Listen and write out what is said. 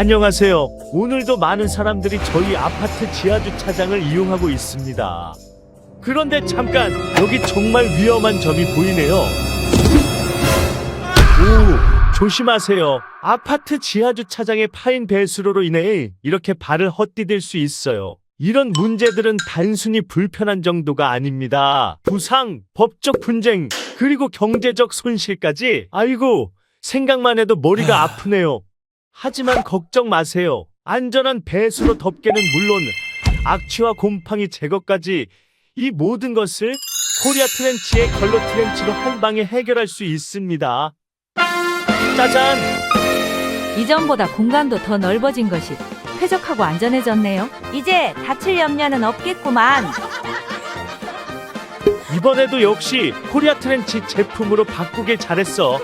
안녕하세요. 오늘도 많은 사람들이 저희 아파트 지하주차장을 이용하고 있습니다. 그런데 잠깐 여기 정말 위험한 점이 보이네요. 오, 조심하세요. 아파트 지하주차장에 파인 배수로로 인해 이렇게 발을 헛디딜 수 있어요. 이런 문제들은 단순히 불편한 정도가 아닙니다. 부상, 법적 분쟁, 그리고 경제적 손실까지. 아이고, 생각만 해도 머리가 아프네요. 하지만 걱정 마세요. 안전한 배수로 덮개는 물론 악취와 곰팡이 제거까지 이 모든 것을 코리아 트렌치의 걸로 트렌치로 한 방에 해결할 수 있습니다. 짜잔! 이전보다 공간도 더 넓어진 것이 쾌적하고 안전해졌네요. 이제 다칠 염려는 없겠구만. 이번에도 역시 코리아 트렌치 제품으로 바꾸길 잘했어.